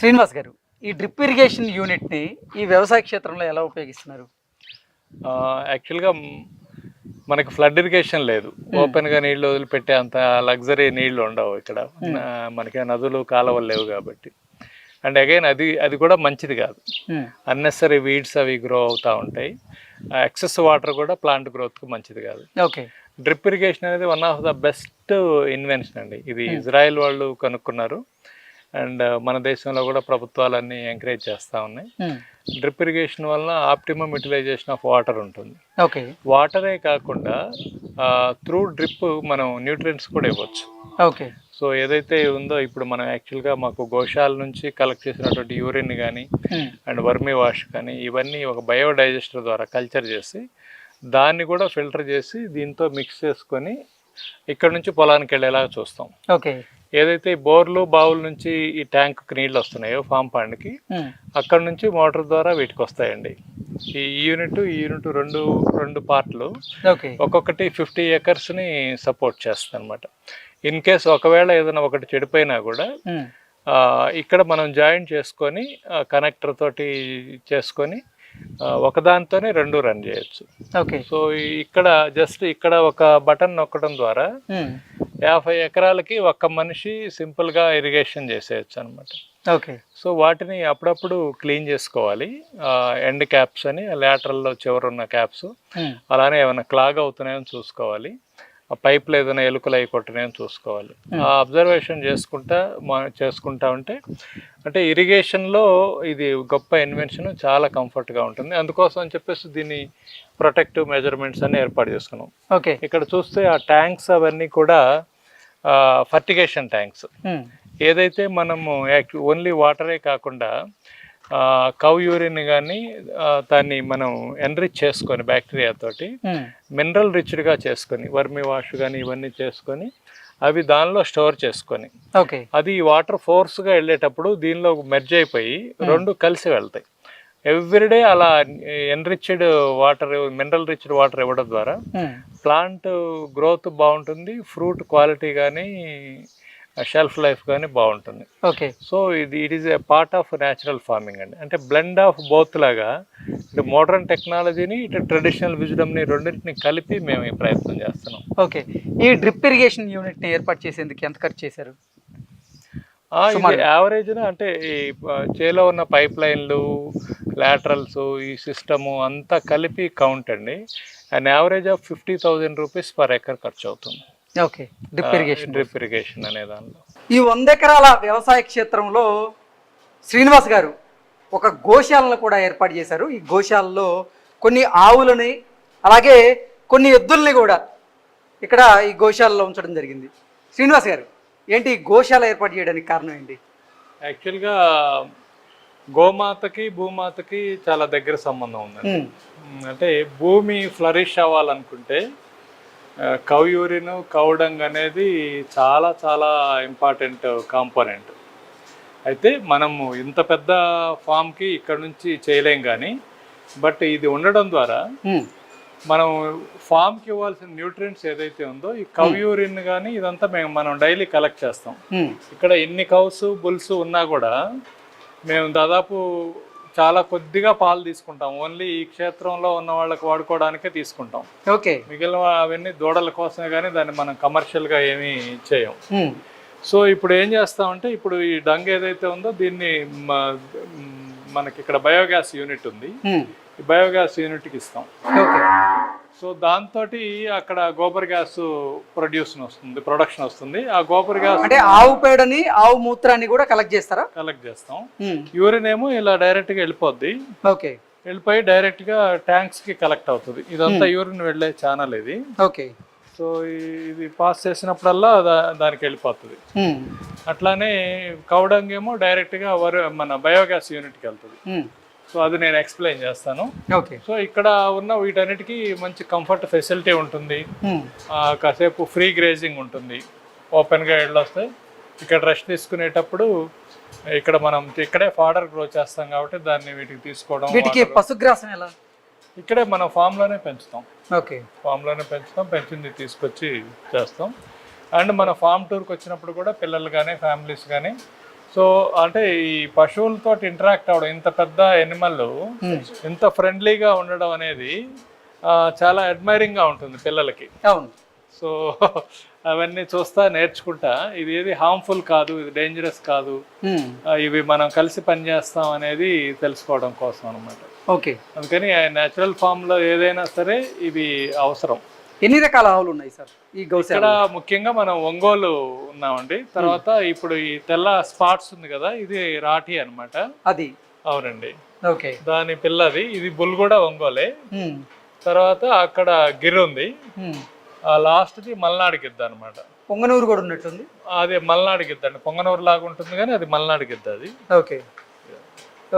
శ్రీనివాస్ గారు ఈ drip irrigation యూనిట్ని ఈ వ్యవసాయ క్షేత్రంలో ఎలా ఉపయోగిస్తున్నారు? యాక్చువల్గా మనకి ఫ్లడ్ ఇరిగేషన్ లేదు. ఓపెన్గా నీళ్ళు వదిలిపెట్టే అంత లగ్జరీ నీళ్ళు ఉండవు ఇక్కడ. మనకి నదులు కాలువలు లేవు కాబట్టి. అండ్ అగైన్ అది అది కూడా మంచిది కాదు. అన్నెసరీ వీడ్స్ అవి గ్రో అవుతూ ఉంటాయి. ఎక్సెస్ వాటర్ కూడా ప్లాంట్ గ్రోత్కి మంచిది కాదు. ఓకే. డ్రిప్ ఇరిగేషన్ అనేది one of the best invention అండి. ఇది ఇజ్రాయెల్ వాళ్ళు కనుక్కున్నారు. అండ్ మన దేశంలో కూడా ప్రభుత్వాలన్నీ ఎంకరేజ్ చేస్తూ ఉన్నాయి. డ్రిప్ ఇరిగేషన్ వలన ఆప్టిమమ్ యూటిలైజేషన్ ఆఫ్ వాటర్ ఉంటుంది. ఓకే. వాటరే కాకుండా త్రూ డ్రిప్ మనం న్యూట్రియంట్స్ కూడా ఇవ్వచ్చు. ఓకే. సో ఏదైతే ఉందో ఇప్పుడు మనం యాక్చువల్గా మాకు గోశాల నుంచి కలెక్ట్ చేసినటువంటి యూరిన్ కానీ అండ్ వర్మీ వాష్ కానీ ఇవన్నీ ఒక బయోడైజెస్టర్ ద్వారా కల్చర్ చేసి దాన్ని కూడా ఫిల్టర్ చేసి దీంతో మిక్స్ చేసుకొని ఇక్కడ నుంచి పొలానికి వెళ్ళేలా చూస్తాం. ఓకే. ఏదైతే బోర్లు బావుల నుంచి ఈ ట్యాంక్కి నీళ్ళు వస్తున్నాయో ఫామ్ పాండ్కి అక్కడ నుంచి మోటార్ ద్వారా వీటికి వస్తాయండి. ఈ యూనిట్ ఈ యూనిట్ రెండు రెండు పార్ట్లు ఒక్కొక్కటి ఫిఫ్టీ ఏకర్స్ని సపోర్ట్ చేస్తుంది అనమాట ఇన్ కేస్ ఒకవేళ ఏదైనా ఒకటి చెడిపోయినా కూడా ఇక్కడ మనం జాయిన్ చేసుకొని కనెక్టర్ తోటి చేసుకొని ఒకదానితోనే రెండు రన్ చేయొచ్చు. ఓకే. సో ఇక్కడ జస్ట్ ఇక్కడ ఒక బటన్ నొక్కడం ద్వారా యాభై ఎకరాలకి ఒక్క మనిషి సింపుల్గా ఇరిగేషన్ చేసేయచ్చు అనమాట ఓకే. సో వాటిని అప్పుడప్పుడు క్లీన్ చేసుకోవాలి. ఎండ్ క్యాప్స్ అని లాటరల్లో చివరున్న క్యాప్స్. అలానే ఏమైనా క్లాగ్ అవుతున్నాయో చూసుకోవాలి. ఆ పైప్లు ఏదైనా ఎలుకలు అయి కొట్టినాయో చూసుకోవాలి. ఆ అబ్జర్వేషన్ చేసుకుంటా మా- చేసుకుంటా ఉంటే అంటే ఇరిగేషన్లో ఇది గొప్ప ఇన్వెన్షన్ చాలా కంఫర్ట్గా ఉంటుంది. అందుకోసం అని చెప్పేసి దీన్ని ప్రొటెక్టివ్ మెజర్మెంట్స్ అన్ని ఏర్పాటు చేసుకున్నాం. ఓకే. ఇక్కడ చూస్తే ఆ ట్యాంక్స్ అవన్నీ కూడా ఫర్టిగేషన్ ట్యాంక్స్ ఏదైతే మనము ఓన్లీ వాటరే కాకుండా కవ్ యూరిన్ కానీ దాన్ని మనం ఎన్రిచ్ చేసుకొని బ్యాక్టీరియా తోటి మినరల్ రిచ్డ్గా చేసుకొని వర్మి వాష్ కానీ ఇవన్నీ చేసుకొని అవి దానిలో స్టోర్ చేసుకొని. ఓకే. అది వాటర్ ఫోర్స్గా వెళ్ళేటప్పుడు దీనిలో మెర్జ్ అయిపోయి రెండు కలిసి వెళ్తాయి. ఎవ్రీడే అలా enriched water mineral riched water ఇవ్వడం ద్వారా ప్లాంట్ గ్రోత్ బాగుంటుంది ఫ్రూట్ క్వాలిటీ కానీ షెల్ఫ్ లైఫ్ కానీ బాగుంటుంది. ఓకే. సో ఇది it is a part of natural farming అండి. అంటే బ్లెండ్ ఆఫ్ బోత్ లాగా ఇటు మోడర్న్ టెక్నాలజీని ఇటు ట్రెడిషనల్ విజ్డమ్ని రెండింటిని కలిపి మేము ఈ ప్రయత్నం చేస్తున్నాం. ఓకే. ఈ డ్రిప్ ఇరిగేషన్ యూనిట్ని ఏర్పాటు చేసేందుకు ఎంత ఖర్చు చేశారు? యావరేజ్ అంటే ఈ చేలో ఉన్న పైప్ లైన్లు లాటరల్స్ ఈ సిస్టము అంతా కలిపి కౌంట్ అండి. And average of fifty thousand rupees per acre ఖర్చు అవుతుంది. Okay. Drip irrigation drip irrigation అనే దానిలో ఈ వంద ఎకరాల వ్యవసాయ క్షేత్రంలో శ్రీనివాస్ గారు ఒక గోశాలను కూడా ఏర్పాటు చేశారు. ఈ గోశాలలో కొన్ని ఆవులని అలాగే కొన్ని ఎద్దుల్ని కూడా ఇక్కడ ఈ గోశాలలో ఉంచడం జరిగింది. శ్రీనివాస్ గారు ఏంటి ఈ గోశాల ఏర్పాటు చేయడానికి కారణం ఏంటి? యాక్చువల్గా గోమాతకి భూమాతకి చాలా దగ్గర సంబంధం ఉందండి. అంటే భూమి ఫ్లరిష్ అవ్వాలనుకుంటే కవ్ యూరిన్ కౌడంగ్ అనేది చాలా చాలా ఇంపార్టెంట్ కాంపోనెంట్. అయితే మనము ఇంత పెద్ద ఫామ్కి ఇక్కడ నుంచి చేయలేం కానీ బట్ ఇది ఉండడం ద్వారా మనం ఫామ్కి ఇవ్వాల్సిన న్యూట్రియంట్స్ ఏదైతే ఉందో ఈ కవ్ యూరిన్ కానీ ఇదంతా మేము మనం డైలీ కలెక్ట్ చేస్తాం. ఇక్కడ ఎన్ని కౌస్ బుల్స్ ఉన్నా కూడా మేము దాదాపు చాలా కొద్దిగా పాలు తీసుకుంటాం. ఓన్లీ ఈ క్షేత్రంలో ఉన్న వాళ్ళకి వాడుకోవడానికే తీసుకుంటాం. ఓకే. మిగిలిన అవన్నీ దూడల కోసమే కానీ దాన్ని మనం కమర్షియల్గా ఏమీ చేయం సో ఇప్పుడు ఏం చేస్తామంటే ఇప్పుడు ఈ డంగ్ ఏదైతే ఉందో దీన్ని మనకి ఇక్కడ బయోగ్యాస్ యూనిట్ ఉంది. బయోగ్యాస్ యూనిట్కి ఇస్తాం. ఓకే. సో దాంతో అక్కడ గోబర్ గ్యాస్ ప్రొడ్యూషన్ వస్తుంది ప్రొడక్షన్ వస్తుంది. ఆ గోబర్ గ్యాస్ అంటే ఆవు పేడని ఆవు మూత్రాన్ని కూడా కలెక్ట్ చేస్తారా? కలెక్ట్ చేస్తాం. యూరిన్ ఏమో ఇలా డైరెక్ట్గా వెళ్ళిపోద్ది. ఓకే. వెళ్ళిపోయి డైరెక్ట్గా ట్యాంక్స్కి కలెక్ట్ అవుతుంది. ఇదంతా యూరిన్ వెళ్ళే ఛానల్ ఇది. ఓకే. సో ఇది పాస్ చేసినప్పుడల్లా దానికి వెళ్ళిపోతుంది. అట్లానే కౌడంగ్ ఏమో డైరెక్ట్గా వర్ మన బయోగ్యాస్ యూనిట్కి వెళ్తుంది. ఉమ్, సో అది నేను ఎక్స్ప్లెయిన్ చేస్తాను. ఓకే. సో ఇక్కడ ఉన్న వీటన్నిటికీ మంచి కంఫర్ట్ ఫెసిలిటీ ఉంటుంది. కాసేపు ఫ్రీ గ్రేజింగ్ ఉంటుంది. ఓపెన్గా వస్తాయి. ఇక్కడ రెస్ట్ తీసుకునేటప్పుడు ఇక్కడ మనం ఇక్కడే ఫాడర్ గ్రో చేస్తాం కాబట్టి దాన్ని వీటికి తీసుకోవడం వీటికి పశుగ్రాసం ఎలా? ఇక్కడే మనం ఫామ్లోనే పెంచుతాం. ఓకే. ఫామ్లోనే పెంచుతాం. పెంచింది తీసుకొచ్చి చేస్తాం. అండ్ మన ఫామ్ టూర్కి వచ్చినప్పుడు కూడా పిల్లలు కానీ ఫ్యామిలీస్ కానీ సో అంటే ఈ పశువులతో ఇంటరాక్ట్ అవ్వడం ఇంత పెద్ద ఎనిమల్ ఇంత ఫ్రెండ్లీగా ఉండడం అనేది చాలా అడ్మైరింగ్గా ఉంటుంది పిల్లలకి. అవును. సో అవన్నీ చూస్తా నేర్చుకుంటా. ఇది ఏది హార్మ్ఫుల్ కాదు ఇది డేంజరస్ కాదు. ఆ, ఇవి మనం కలిసి పనిచేస్తాం అనేది తెలుసుకోవడం కోసం అనమాట ఓకే. అందుకని న్యాచురల్ ఫామ్లో ఏదైనా సరే ఇవి అవసరం. ఎన్ని రకాల ఆవులు ఉన్నాయి సార్? ఈ ఇక్కడ ముఖ్యంగా మనం ఒంగోలు ఉన్నామండి. తర్వాత ఇప్పుడు ఈ తెల్ల స్పాట్స్ ఉంది కదా ఇది రాఠీ అన్నమాట. అది? అవునండి. ఓకే. దాని పిల్లది ఇది బుల్ కూడా ఒంగోలే తర్వాత అక్కడ గిర్ ఉంది. లాస్ట్ది మల్నాడు గిద్ద అనమాట పొంగనూరు కూడా ఉన్నట్టుంది? అదే మల్నాడు గిద్ద అండి. పొంగనూరు లాగా ఉంటుంది కానీ అది మల్నాడు గిద్ద అది. ఓకే.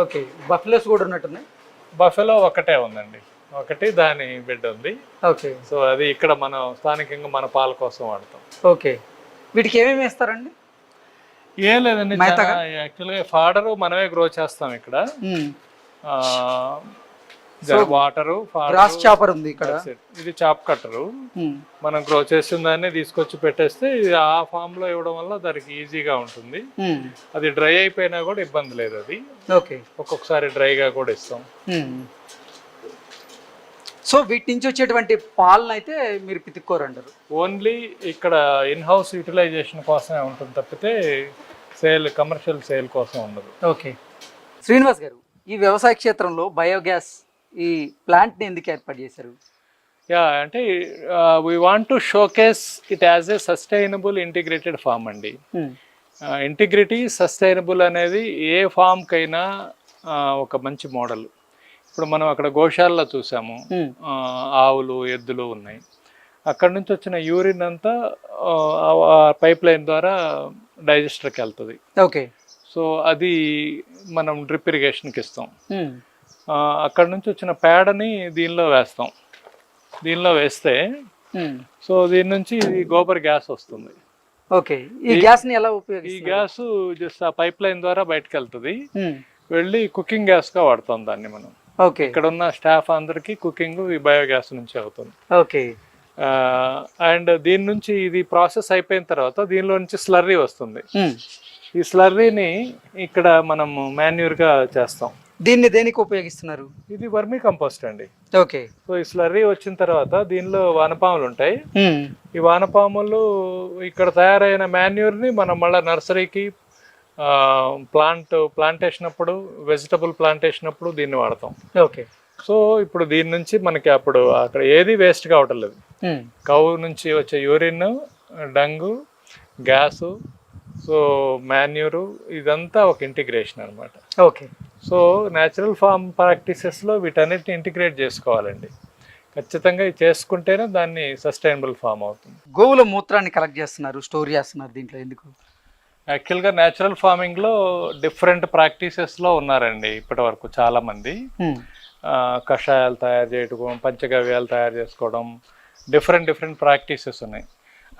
ఓకే. బఫ్లెస్ కూడా ఉన్నట్టున్నాయి? బఫెలో ఒకటే ఉందండి. ఒకటి దాని బిడ్డ ఉంది. ఓకే. సో అది ఇక్కడ మనం స్థానికంగా మన పాల కోసం వాడతాం. ఓకే. వీటికి ఏమేమి వేస్తారండి? ఏం లేదండి? యాక్చువల్గా ఫాడరు మనమే గ్రో చేస్తాం ఇక్కడ. వాటరు గ్రాస్ చాపర్ ఉంది ఇక్కడ. ఇది చాప్ కట్టరు. మనం గ్రో చేసిన దాన్ని తీసుకొచ్చి పెట్టేస్తే ఇది ఆ ఫామ్లో ఇవ్వడం వల్ల దానికి ఈజీగా ఉంటుంది. అది డ్రై అయిపోయినా కూడా ఇబ్బంది లేదు అది. ఓకే. ఒక్కొక్కసారి డ్రైగా కూడా ఇస్తాం. సో వీటి నుంచి వచ్చేటువంటి పాలను అయితే మీరు పితుక్కోరంటారు ఓన్లీ ఇక్కడ ఇన్ హౌస్ యూటిలైజేషన్ కోసమే ఉంటుంది తప్పితే సేల్ కమర్షియల్ సేల్ కోసం ఉండదు. ఓకే. శ్రీనివాస్ గారు ఈ వ్యవసాయ క్షేత్రంలో బయోగ్యాస్ ఈ ప్లాంట్ని ఎందుకు ఏర్పాటు చేశారు? యా అంటే we want to showcase it as a sustainable integrated farm అండి. ఇంటిగ్రిటీ సస్టైనబుల్ అనేది ఏ ఫామ్కైనా ఒక మంచి మోడల్ ఇప్పుడు మనం అక్కడ గోశాలలో చూసాము. ఆవులు ఎద్దులు ఉన్నాయి. అక్కడ నుంచి వచ్చిన యూరిన్ అంతా పైప్ లైన్ ద్వారా డైజెస్టర్కి వెళ్తుంది. ఓకే. సో అది మనం డ్రిప్ ఇరిగేషన్కి ఇస్తాం. అక్కడ నుంచి వచ్చిన పేడని దీనిలో వేస్తాం. దీనిలో వేస్తే సో దీని నుంచి ఇది గోబర్ గ్యాస్ వస్తుంది. ఓకే. ఈ గ్యాస్ని ఎలా ఈ ఉపయోగిస్తారు? గ్యాస్ జస్ట్ ఆ పైప్ లైన్ ద్వారా బయటకు వెళ్తుంది వెళ్ళి కుకింగ్ గ్యాస్గా వాడతాం దాన్ని మనం. ఓకే. ఇక్కడ ఉన్న స్టాఫ్ అందరికీ కుకింగ్ ఈ బయోగ్యాస్ నుంచి అవుతుంది. ఓకే. అండ్ దీని నుంచి ఇది ప్రాసెస్ అయిపోయిన తర్వాత దీనిలో నుంచి స్లర్రీ వస్తుంది. ఈ స్లర్రీని ఇక్కడ మనం మాన్యూర్గా చేస్తాం. దీన్ని దేనికి ఉపయోగిస్తున్నారు? ఇది వర్మీ కంపోస్ట్ అండి. ఓకే. సో ఈ స్లర్రీ వచ్చిన తర్వాత దీనిలో వానపాములు ఉంటాయి. ఈ వానపాములు ఇక్కడ తయారైన మాన్యూర్ని మనం మళ్ళీ నర్సరీకి ప్లాంట్ ప్లాంటేషన్ అప్పుడు వెజిటబుల్ ప్లాంటేషన్ అప్పుడు దీన్ని వాడతాం. ఓకే. సో ఇప్పుడు దీని నుంచి మనకి అప్పుడు అక్కడ ఏది వేస్ట్ కావటం లేదు. ఉమ్, కౌ నుంచి వచ్చే urine dung gas so manure ఇదంతా ఒక ఇంటిగ్రేషన్ అనమాట ఓకే. సో న్యాచురల్ ఫార్మ్ ప్రాక్టీసెస్లో వీటన్నిటిని ఇంటిగ్రేట్ చేసుకోవాలండి. ఖచ్చితంగా ఇది చేసుకుంటేనే దాన్ని సస్టైనబుల్ ఫామ్ అవుతుంది. గోవుల మూత్రాన్ని కలెక్ట్ చేస్తున్నారు స్టోర్ చేస్తున్నారు దీంట్లో ఎందుకు? యాక్చువల్గా న్యాచురల్ ఫార్మింగ్లో డిఫరెంట్ ప్రాక్టీసెస్లో ఉన్నారండి ఇప్పటి వరకు చాలామంది కషాయాలు తయారు చేయడం పంచగవ్యాలు తయారు చేసుకోవడం డిఫరెంట్ డిఫరెంట్ ప్రాక్టీసెస్ ఉన్నాయి.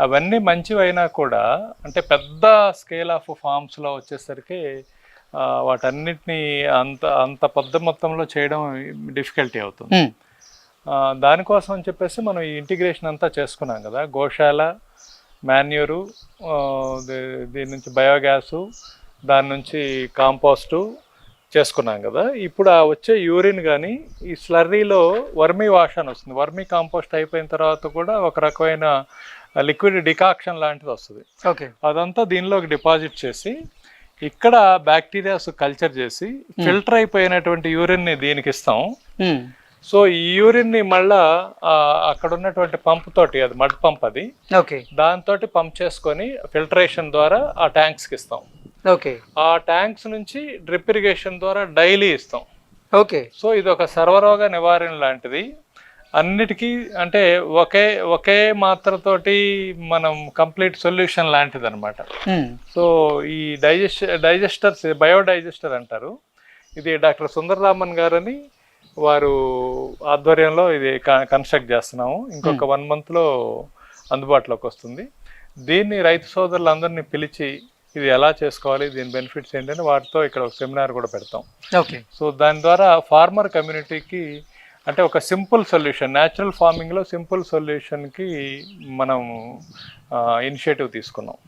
అవన్నీ మంచివి అయినా కూడా అంటే పెద్ద స్కేల్ ఆఫ్ ఫార్మ్స్లో వచ్చేసరికి వాటన్నిటిని అంత అంత పెద్ద మొత్తంలో చేయడం డిఫికల్టీ అవుతుంది. దానికోసం అని చెప్పేసి మనం ఈ ఇంటిగ్రేషన్ అంతా చేసుకున్నాం కదా గోశాల మాన్యూరు దీని నుంచి బయోగ్యాసు దాని నుంచి కాంపోస్టు చేసుకున్నాం కదా. ఇప్పుడు ఆ వచ్చే యూరిన్ కానీ ఈ స్లర్రీలో వర్మీ వాష్ అని వస్తుంది. వర్మీ కాంపోస్ట్ అయిపోయిన తర్వాత కూడా ఒక రకమైన లిక్విడ్ డికాక్షన్ లాంటిది వస్తుంది. ఓకే. అదంతా దీనిలోకి డిపాజిట్ చేసి ఇక్కడ బ్యాక్టీరియాస్ కల్చర్ చేసి ఫిల్టర్ అయిపోయినటువంటి యూరిన్ని దీనికి ఇస్తాం. సో ఈ యూరిన్ని మళ్ళా ఆ, అక్కడ ఉన్నటువంటి పంప్ తోటి అది మడ్ పంప్ అది ఓకే. దాంతో పంప్ చేసుకొని ఫిల్టరేషన్ ద్వారా ఆ ట్యాంక్స్కి ఇస్తాం. ఓకే. ఆ ట్యాంక్స్ నుంచి డ్రిప్ ఇరిగేషన్ ద్వారా డైలీ ఇస్తాం. ఓకే. సో ఇది ఒక సర్వరోగ నివారణ లాంటిది. అన్నిటికీ అంటే ఒకే ఒకే మాత్రతోటి మనం కంప్లీట్ సొల్యూషన్ లాంటిది అనమాట సో ఈ డైజెస్ట్ డైజెస్టర్స్ బయోడైజెస్టర్ అంటారు. ఇది డాక్టర్ సుందరరామన్ గారని వారు ఆధ్వర్యంలో ఇది కన్స్ట్రక్ట్ చేస్తున్నాము. ఇంకొక వన్ మంత్లో అందుబాటులోకి వస్తుంది. దీన్ని రైతు సోదరులందరినీ పిలిచి ఇది ఎలా చేసుకోవాలి దీని బెనిఫిట్స్ ఏంటని వాటితో ఇక్కడ ఒక సెమినార్ కూడా పెడతాం. ఓకే. సో దాని ద్వారా ఫార్మర్ కమ్యూనిటీకి అంటే ఒక సింపుల్ సొల్యూషన్ న్యాచురల్ ఫార్మింగ్లో సింపుల్ సొల్యూషన్కి మనం ఇనిషియేటివ్ తీసుకున్నాం.